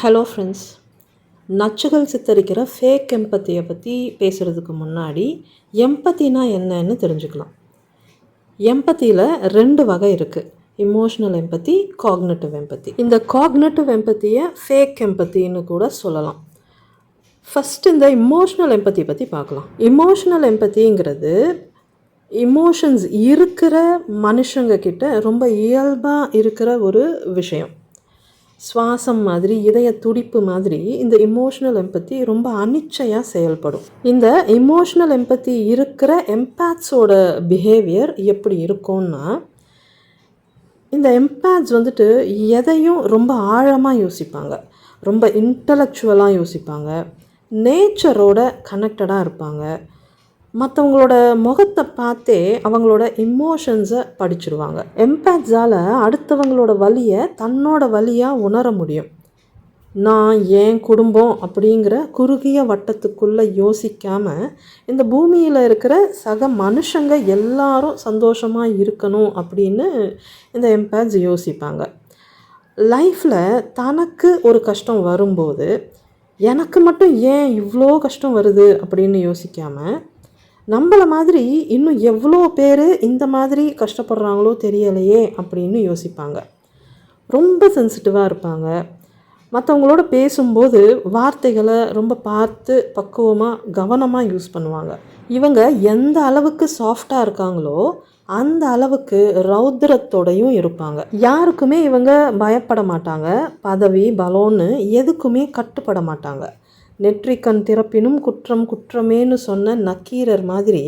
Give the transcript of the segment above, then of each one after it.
Hello friends நச்சுகள் சித்தரிக்கிற fake எம்பத்தியை பற்றி பேசுகிறதுக்கு முன்னாடி எம்பத்தினா என்னன்னு தெரிஞ்சுக்கலாம். எம்பத்தியில் ரெண்டு வகை இருக்குது இமோஷனல் எம்பத்தி காக்னட்டிவ் எம்பத்தி இந்த காக்னட்டிவ் எம்பத்தியை ஃபேக் எம்பத்தின்னு கூட சொல்லலாம். ஃபஸ்ட் இந்த இமோஷ்னல் எம்பத்தி பற்றி பார்க்கலாம். இமோஷ்னல் எம்பத்திங்கிறது இமோஷன்ஸ் இருக்கிற மனுஷங்க கிட்ட ரொம்ப இயல்பாக இருக்கிற ஒரு விஷயம். சுவாசம் மாதிரி இதய துடிப்பு மாதிரி இந்த இமோஷனல் எம்பத்தி ரொம்ப அனிச்சையாக செயல்படும். இந்த இமோஷனல் எம்பத்தி இருக்கிற எம்பேட்ஸோட பிஹேவியர் எப்படி இருக்கும்னா இந்த எம்பேட்ஸ் வந்துட்டு எதையும் ரொம்ப ஆழமாக யோசிப்பாங்க. ரொம்ப இன்டலெக்சுவலாக யோசிப்பாங்க. நேச்சரோட கனெக்டடாக இருப்பாங்க. மற்றவங்களோட முகத்தை பார்த்தே அவங்களோட இமோஷன்ஸை படிச்சிருவாங்க. எம்பேட்ஸால் அடுத்தவங்களோட வலியை தன்னோட வலியாக உணர முடியும். நான் என் குடும்பம் அப்படிங்கிற குறுகிய வட்டத்துக்குள்ளே யோசிக்காமல் இந்த பூமியில் இருக்கிற சக மனுஷங்க எல்லாரும் சந்தோஷமாக இருக்கணும் அப்படின்னு இந்த எம்பேட்ஸ் யோசிப்பாங்க. லைஃப்பில் தனக்கு ஒரு கஷ்டம் வரும்போது எனக்கு மட்டும் ஏன் இவ்வளோ கஷ்டம் வருது? அப்படின்னு யோசிக்காமல் நம்மளை மாதிரி இன்னும் எவ்வளோ பேர் இந்த மாதிரி கஷ்டப்படுறாங்களோ தெரியலையே அப்படின்னு யோசிப்பாங்க. ரொம்ப சென்சிட்டிவாக இருப்பாங்க. மற்றவங்களோட பேசும்போது வார்த்தைகளை ரொம்ப பார்த்து பக்குவமாக கவனமாக யூஸ் பண்ணுவாங்க. இவங்க எந்த அளவுக்கு சாஃப்டாக இருக்காங்களோ அந்த அளவுக்கு ரௌத்ரத்தோடையும் இருப்பாங்க. யாருக்குமே இவங்க பயப்பட மாட்டாங்க. பதவி பலோன்னு எதுக்குமே கட்டுப்பட மாட்டாங்க. நெற்றிக்கண் திறப்பினும் குற்றம் குற்றமேன்னு சொன்ன நக்கீரர் மாதிரி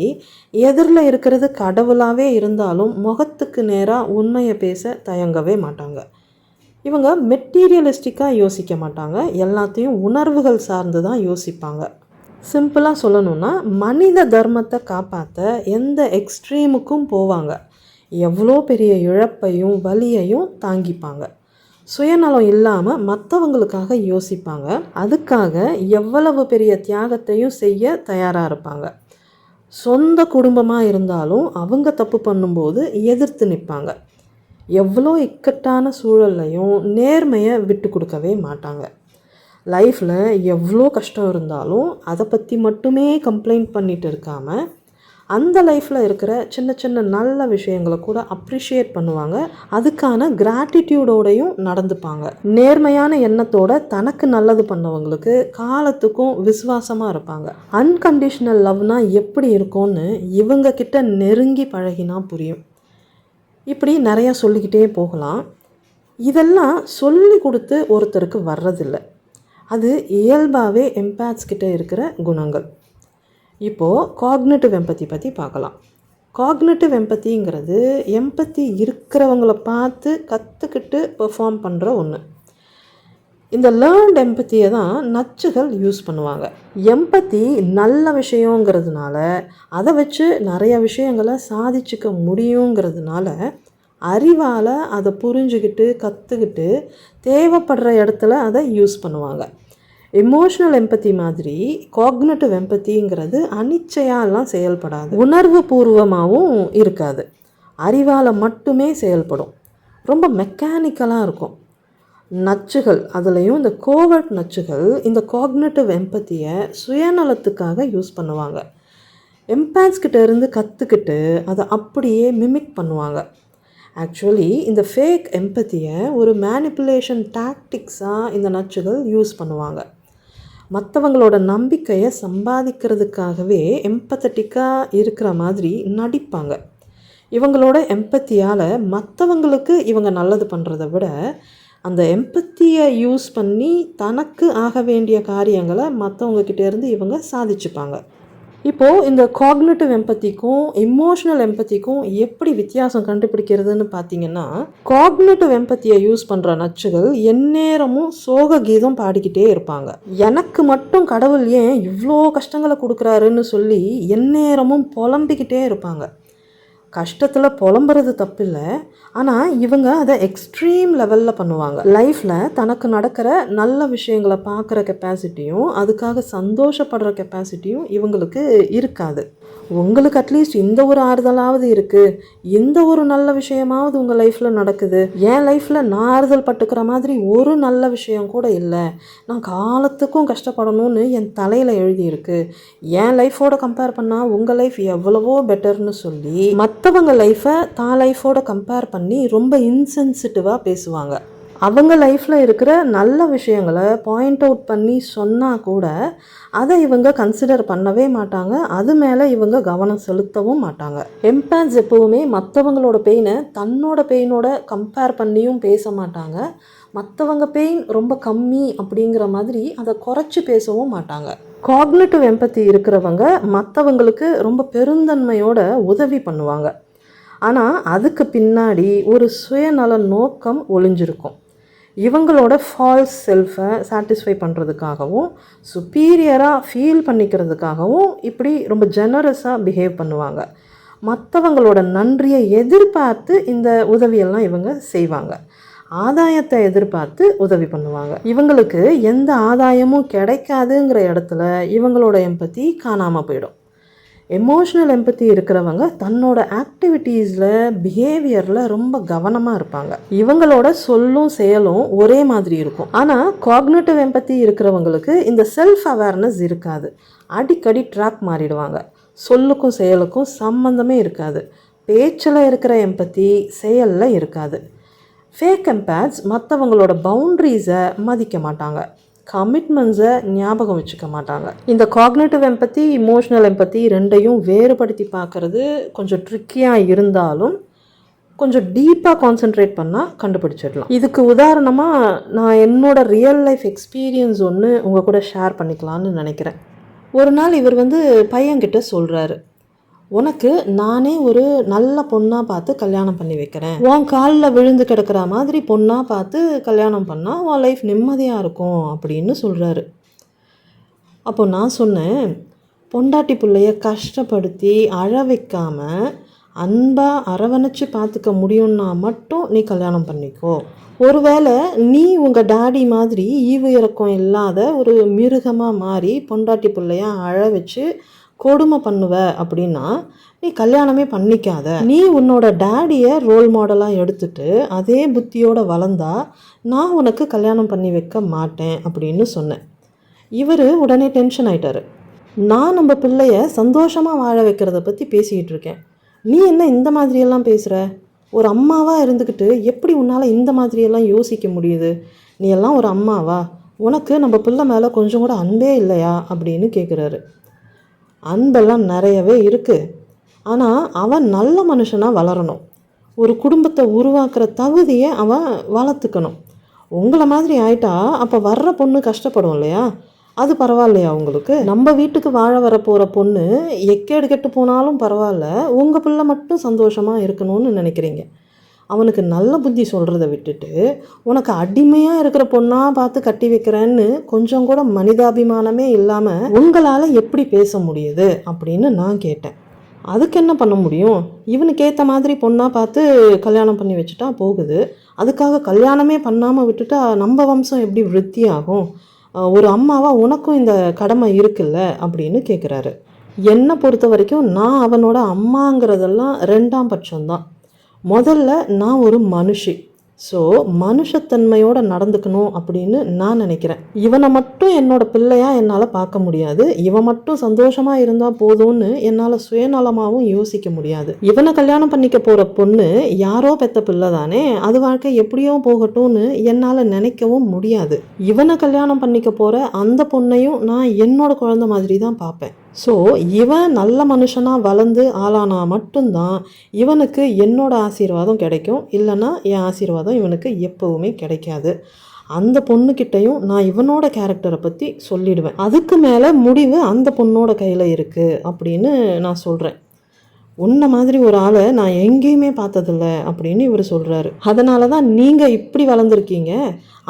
எதிரில் இருக்கிறது கடவுளாகவே இருந்தாலும் முகத்துக்கு நேராக உண்மையை பேச தயங்கவே மாட்டாங்க. இவங்க மெட்டீரியலிஸ்டிக்காக யோசிக்க மாட்டாங்க. எல்லாத்தையும் உணர்வுகள் சார்ந்து தான் யோசிப்பாங்க. சிம்பிளாக சொல்லணும்னா மனித தர்மத்தை காப்பாற்ற எந்த எக்ஸ்ட்ரீமுக்கும் போவாங்க. எவ்வளோ பெரிய இழப்பையும் வலியையும் தாங்கிப்பாங்க. சுயநலம் இல்லாமல் மற்றவங்களுக்காக யோசிப்பாங்க. அதுக்காக எவ்வளவு பெரிய தியாகத்தையும் செய்ய தயாராக இருப்பாங்க. சொந்த குடும்பமாக இருந்தாலும் அவங்க தப்பு பண்ணும்போது எதிர்த்து நிற்பாங்க எவ்வளோ இக்கட்டான சூழல்லையும் நேர்மையை விட்டு கொடுக்கவே மாட்டாங்க. லைஃப்பில் எவ்வளோ கஷ்டம் இருந்தாலும் அதை பற்றி மட்டுமே கம்ப்ளைண்ட் பண்ணிட்டு இருக்காமல் அந்த லைஃப்பில் இருக்கிற சின்ன சின்ன நல்ல விஷயங்களை கூட அப்ரிஷியேட் பண்ணுவாங்க. அதுக்கான கிராட்டிடியூடோடையும் நடந்துப்பாங்க. நேர்மையான எண்ணத்தோட தனக்கு நல்லது பண்ணவங்களுக்கு காலத்துக்கும் விசுவாசமாக இருப்பாங்க. அன்கண்டிஷ்னல் லவ்னா எப்படி இருக்கும்னு இவங்க கிட்ட நெருங்கி பழகினா புரியும். இப்படி நிறையா சொல்லிக்கிட்டே போகலாம். இதெல்லாம் சொல்லி கொடுத்து ஒருத்தருக்கு வர்றதில்லை. அது இயல்பாகவே எம்பேட்ஸ் கிட்டே இருக்கிற குணங்கள். இப்போது காக்னேட்டிவ் எம்பத்தி பற்றி பார்க்கலாம். காக்னேட்டிவ் எம்பத்திங்கிறது எம்பத்தி இருக்கிறவங்கள பார்த்து கற்றுக்கிட்டு பெர்ஃபார்ம் பண்ணுற ஒன்று இந்த லேர்ன்ட் எம்பத்தியை தான் நச்சுகள் யூஸ் பண்ணுவாங்க. எம்பத்தி நல்ல விஷயங்கிறதுனால அதை வச்சு நிறைய விஷயங்களை சாதிச்சுக்க முடியுங்கிறதுனால அறிவால் அதை புரிஞ்சுக்கிட்டு கற்றுக்கிட்டு தேவைப்படுற இடத்துல அதை யூஸ் பண்ணுவாங்க. எமோஷ்னல் எம்பத்தி மாதிரி காக்னட்டிவ் எம்பத்திங்கிறது அனிச்சையாலாம் செயல்படாது. உணர்வு பூர்வமாகவும் இருக்காது. அறிவால் மட்டுமே செயல்படும். ரொம்ப மெக்கானிக்கலாக இருக்கும். நச்சுகள் அதுலேயும் இந்த கோவர்ட் நச்சுகள் இந்த காக்னட்டிவ் எம்பத்தியை சுயநலத்துக்காக யூஸ் பண்ணுவாங்க. எம்பேட்ஸ்கிட்ட இருந்து கற்றுக்கிட்டு அதை அப்படியே மிமிக் பண்ணுவாங்க. ஆக்சுவலி இந்த ஃபேக் எம்பத்தியை ஒரு மேனிப்புலேஷன் டாக்டிக்ஸாக இந்த நச்சுகள் யூஸ் பண்ணுவாங்க. மற்றவங்களோட நம்பிக்கையை சம்பாதிக்கிறதுக்காகவே எம்பத்தட்டிக்காக இருக்கிற மாதிரி நடிப்பாங்க. இவங்களோட எம்பத்தியால் மற்றவங்களுக்கு இவங்க நல்லது பண்ணுறத விட அந்த எம்பத்தியை யூஸ் பண்ணி தனக்கு ஆக வேண்டிய காரியங்களை மற்றவங்கக்கிட்டேருந்து இவங்க சாதிச்சுப்பாங்க. இப்போது இந்த காக்னேட்டிவ் எம்பத்திக்கும் இமோஷனல் எம்பத்திக்கும் எப்படி வித்தியாசம் கண்டுபிடிக்கிறதுன்னு பார்த்தீங்கன்னா காக்னேட்டிவ் எம்பத்தியை யூஸ் பண்ணுற நச்சுகள் எந்நேரமும் சோக கீதம் பாடிக்கிட்டே இருப்பாங்க. எனக்கு மட்டும் கடவுள் ஏன் இவ்வளோ கஷ்டங்களை கொடுக்குறாருன்னு சொல்லி எந்நேரமும் புலம்பிக்கிட்டே இருப்பாங்க. கஷ்டத்தில் புலம்புறது தப்பில்லை. ஆனால் இவங்க அதை எக்ஸ்ட்ரீம் லெவலில் பண்ணுவாங்க. லைஃப்பில் தனக்கு நடக்கிற நல்ல விஷயங்களை பார்க்குற கெப்பாசிட்டியும் அதுக்காக சந்தோஷப்படுற கெப்பாசிட்டியும் இவங்களுக்கு இருக்காது. உங்களுக்கு அட்லீஸ்ட் இந்த ஒரு ஆறுதலாவது இருக்குது இந்த ஒரு நல்ல விஷயமாவது உங்கள் லைஃப்பில் நடக்குது. என் லைஃப்பில் நான் ஆறுதல் பட்டுக்கிற மாதிரி ஒரு நல்ல விஷயம் கூட இல்லை. நான் காலத்துக்கும் கஷ்டப்படணும்னு என் தலையில் எழுதியிருக்கு. என் லைஃபோட கம்பேர் பண்ணால் உங்கள் லைஃப் எவ்வளவோ பெட்டர்னு சொல்லி மற்றவங்க லைஃப்பை தான் லைஃபோட கம்பேர் பண்ணி ரொம்ப இன்சென்சிட்டிவாக பேசுவாங்க. அவங்க லைஃப்பில் இருக்கிற நல்ல விஷயங்களை பாயிண்ட் அவுட் பண்ணி சொன்னால் கூட அதை இவங்க கன்சிடர் பண்ணவே மாட்டாங்க. அது மேலே இவங்க கவனம் செலுத்தவும் மாட்டாங்க. எம்பேன்ஸ் எப்போவுமே மற்றவங்களோட பெயினை தன்னோட பெயினோட கம்பேர் பண்ணியும் பேச மாட்டாங்க. மற்றவங்க பெயின் ரொம்ப கம்மி அப்படிங்கிற மாதிரி அதை குறைச்சி பேசவும் மாட்டாங்க. காக்னேட்டிவ் எம்பத்தி இருக்கிறவங்க மற்றவங்களுக்கு ரொம்ப பெருந்தன்மையோட உதவி பண்ணுவாங்க. ஆனால் அதுக்கு பின்னாடி ஒரு சுயநல நோக்கம் ஒளிஞ்சிருக்கும். இவங்களோட ஃபால்ஸ் செல்ஃபை சாட்டிஸ்ஃபை பண்ணுறதுக்காகவும் சுப்பீரியராக ஃபீல் பண்ணிக்கிறதுக்காகவும் இப்படி ரொம்ப ஜெனரஸாக பிஹேவ் பண்ணுவாங்க. மற்றவங்களோட நன்றியை எதிர்பார்த்து இந்த உதவியெல்லாம் இவங்க செய்வாங்க. ஆதாயத்தை எதிர்பார்த்து உதவி பண்ணுவாங்க. இவங்களுக்கு எந்த ஆதாயமும் கிடைக்காதுங்கிற இடத்துல இவங்களோட எம்பத்தி காணாமல் போயிடும். எமோஷ்னல் எம்பத்தி இருக்கிறவங்க தன்னோட ஆக்டிவிட்டீஸில் பிஹேவியரில் ரொம்ப கவனமாக இருப்பாங்க. இவங்களோட சொல்லும் செயலும் ஒரே மாதிரி இருக்கும். ஆனால் காக்னேட்டிவ் எம்பத்தி இருக்கிறவங்களுக்கு இந்த செல்ஃப் அவேர்னஸ் இருக்காது. அடிக்கடி ட்ராக் மாறிடுவாங்க. சொல்லுக்கும் செயலுக்கும் சம்மந்தமே இருக்காது. பேச்சில் இருக்கிற எம்பத்தி செயலில் இருக்காது. ஃபேக் எம்பேட்ஸ் மற்றவங்களோட பவுண்ட்ரிஸை மதிக்க மாட்டாங்க. கமிட்மெண்ட்ஸை ஞாபகம் வச்சுக்க மாட்டாங்க. இந்த காக்னேட்டிவ் எம்பத்தி இமோஷ்னல் எம்பத்தி ரெண்டையும் வேறுபடுத்தி பார்க்குறது கொஞ்சம் ட்ரிக்கியாக இருந்தாலும் கொஞ்சம் டீப்பாக கான்சென்ட்ரேட் பண்ணால் கண்டுபிடிச்சிடலாம். இதுக்கு உதாரணமாக நான் என்னோடய ரியல் லைஃப் எக்ஸ்பீரியன்ஸ் ஒன்று உங்கள் கூட ஷேர் பண்ணிக்கலான்னு நினைக்கிறேன். ஒரு நாள் இவர் வந்து பையன்கிட்ட சொல்கிறாரு உனக்கு நானே ஒரு நல்ல பொண்ணாக பார்த்து கல்யாணம் பண்ணி வைக்கிறேன். உன் காலில் விழுந்து கிடக்கிற மாதிரி பொண்ணாக பார்த்து கல்யாணம் பண்ணால் உன் லைஃப் நிம்மதியாக இருக்கும் அப்படின்னு சொல்கிறாரு அப்போ நான் சொன்னேன் பொண்டாட்டி பிள்ளைய கஷ்டப்படுத்தி அழ வைக்காம அன்பாக அரவணைச்சு பார்த்துக்க முடியும்னா மட்டும் நீ கல்யாணம் பண்ணிக்கோ. ஒருவேளை நீ உங்கள் டாடி மாதிரி ஈவு இறக்கம் இல்லாத ஒரு மிருகமாக மாறி பொண்டாட்டி பிள்ளைய அழ வச்சு கொடுமை பண்ணுவ அப்படின்னா நீ கல்யாணமே பண்ணிக்காத. நீ உன்னோட டேடியை ரோல் மாடலாக எடுத்துட்டு அதே புத்தியோடு வளர்ந்தா நான் உனக்கு கல்யாணம் பண்ணி வைக்க மாட்டேன் அப்படின்னு சொன்னேன் இவர் உடனே டென்ஷன் ஆயிட்டாரு. நான் நம்ம பிள்ளைய சந்தோஷமாக வாழ வைக்கிறத பற்றி பேசிக்கிட்டு இருக்கேன். நீ என்ன இந்த மாதிரியெல்லாம் பேசுகிற ஒரு அம்மாவாக இருந்துக்கிட்டு எப்படி உன்னால் இந்த மாதிரியெல்லாம் யோசிக்க முடியுது? நீ எல்லாம் ஒரு அம்மாவா? உனக்கு நம்ம பிள்ளை மேலே கொஞ்சம் கூட அன்பே இல்லையா? அப்படின்னு கேட்குறாரு அன்பெல்லாம் நிறையவே இருக்குது ஆனால் அவன் நல்ல மனுஷனாக வளரணும். ஒரு குடும்பத்தை உருவாக்குற தகுதியை அவன் வளர்த்துக்கணும். உங்களை மாதிரி ஆயிட்டா அப்போ வர்ற பொண்ணு கஷ்டப்படும் இல்லையா? அது பரவாயில்லையா உங்களுக்கு? நம்ம வீட்டுக்கு வாழ வர போகிற பொண்ணு எக்கேடு கெட்டு போனாலும் பரவாயில்ல. உங்கள் பிள்ளை மட்டும் சந்தோஷமாக இருக்கணும்னு நினைக்கிறீங்க. அவனுக்கு நல்ல புத்தி சொல்கிறத விட்டுட்டு உனக்கு அடிமையாக இருக்கிற பொண்ணாக பார்த்து கட்டி வைக்கிறேன்னு கொஞ்சம் கூட மனிதாபிமானமே இல்லாமல் உங்களால் எப்படி பேச முடியுது அப்படின்னு நான் கேட்டேன். அதுக்கு என்ன பண்ண முடியும்? இவனுக்கு ஏற்ற மாதிரி பொண்ணாக பார்த்து கல்யாணம் பண்ணி வச்சுட்டா போகுது. அதுக்காக கல்யாணமே பண்ணாமல் விட்டுட்டா நம்ம வம்சம் எப்படி விருத்தி ஆகும் ஒரு அம்மாவாக உனக்கும் இந்த கடமை இருக்குல்ல அப்படின்னு கேட்குறாரு என்னை பொறுத்த வரைக்கும் நான் அவனோட அம்மாங்கிறதெல்லாம் ரெண்டாம் பட்சம்தான். முதல்ல நான் ஒரு மனுஷி. ஸோ மனுஷத்தன்மையோடு நடந்துக்கணும் அப்படின்னு நான் நினைக்கிறேன். இவனை மட்டும் என்னோட பிள்ளையாக என்னால் பார்க்க முடியாது. இவன் மட்டும் சந்தோஷமாக இருந்தால் போதும்னு என்னால் சுயநலமாகவும் யோசிக்க முடியாது. இவனை கல்யாணம் பண்ணிக்க போகிற பொண்ணு யாரோ பெத்த பிள்ளை தானே. அது வாழ்க்கை எப்படியோ போகட்டும்னு என்னால் நினைக்கவும் முடியாது. இவனை கல்யாணம் பண்ணிக்க போகிற அந்த பொண்ணையும் நான் என்னோட குழந்த மாதிரி தான் பார்ப்பேன். ஸோ இவன் நல்ல மனுஷனாக வளர்ந்து ஆளானா மட்டும்தான் இவனுக்கு என்னோட ஆசீர்வாதம் கிடைக்கும். இல்லைன்னா என் ஆசீர்வாதம் இவனுக்கு எப்போவுமே கிடைக்காது. அந்த பொண்ணுக்கிட்டையும் நான் இவனோட கேரக்டரை பற்றி சொல்லிடுவேன். அதுக்கு மேலே முடிவு அந்த பொண்ணோட கையில் இருக்குது அப்படின்னு நான் சொல்கிறேன் உன்ன மாதிரி ஒரு ஆளை நான் எங்கேயுமே பார்த்ததில்ல அப்படின்னு இவர் சொல்கிறாரு அதனால தான் நீங்கள் இப்படி வளர்ந்துருக்கீங்க.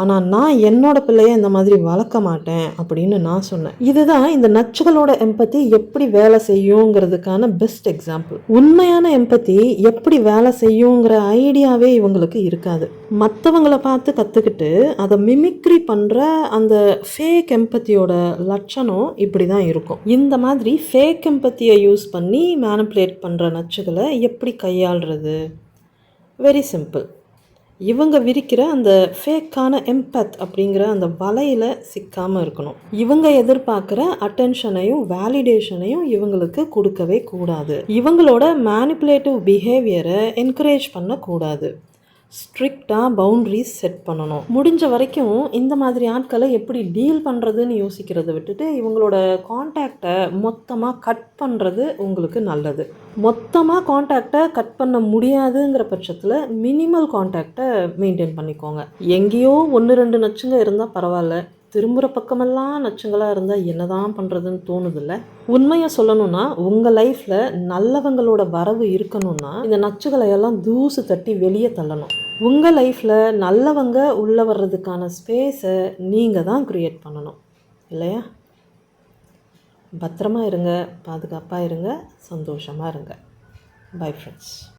ஆனால் நான் என்னோட பிள்ளைய இந்த மாதிரி வளர்க்க மாட்டேன் அப்படின்னு நான் சொன்னேன். இதுதான் இந்த நச்சுகளோட எம்பத்தி எப்படி வேலை செய்யுங்கிறதுக்கான பெஸ்ட் எக்ஸாம்பிள் உண்மையான எம்பத்தி எப்படி வேலை செய்யுங்கிற ஐடியாவே இவங்களுக்கு இருக்காது. மற்றவங்கள பார்த்து கற்றுக்கிட்டு அதை மிமிக்ரி பண்ணுற அந்த ஃபேக் எம்பத்தியோட லட்சணம் இப்படி தான் இருக்கும். இந்த மாதிரி ஃபேக் எம்பத்தியை யூஸ் பண்ணி மேனிப்புலேட் பண்ணுற நச்சுகளை எப்படி கையாளுறது? வெரி சிம்பிள் இவங்க விரிக்கிற அந்த ஃபேக்கான எம்பத் அப்படிங்கிற அந்த வலையில் சிக்காமல் இருக்கணும். இவங்க எதிர்பார்க்குற அட்டென்ஷனையும் வேலிடேஷனையும் இவங்களுக்கு கொடுக்கவே கூடாது. இவங்களோட மேனிப்புலேட்டிவ் பிஹேவியரை என்கரேஜ் பண்ணக்கூடாது. ஸ்ட்ரிக்டாக பவுண்ட்ரிஸ் செட் பண்ணணும். முடிஞ்ச வரைக்கும் இந்த மாதிரி ஆட்களை எப்படி டீல் பண்ணுறதுன்னு யோசிக்கிறத விட்டுட்டு இவங்களோட காண்டாக்டை மொத்தமாக கட் பண்ணுறது உங்களுக்கு நல்லது. மொத்தமாக காண்டாக்டை கட் பண்ண முடியாதுங்கிற பட்சத்தில் மினிமல் காண்டாக்டை மெயின்டைன் பண்ணிக்கோங்க. எங்கேயோ ஒன்று ரெண்டு நச்சுங்க இருந்தால் பரவாயில்ல. திரும்புகிற பக்கமெல்லாம் நச்சுங்களாக இருந்தால் என்னதான் பண்ணுறதுன்னு தோணுதில்ல. உண்மையை சொல்லணும்னா உங்கள் லைஃப்பில் நல்லவங்களோட வரவு இருக்கணும்னா இந்த நச்சுகளை எல்லாம் தூசு தட்டி வெளியே தள்ளணும். உங்கள் லைஃப்பில் நல்லவங்க உள்ளே வர்றதுக்கான ஸ்பேஸை நீங்கள் தான் க்ரியேட் பண்ணணும். இல்லையா? பத்திரமா இருங்க பாதுகாப்பாக இருங்க சந்தோஷமாக இருங்க. Bye friends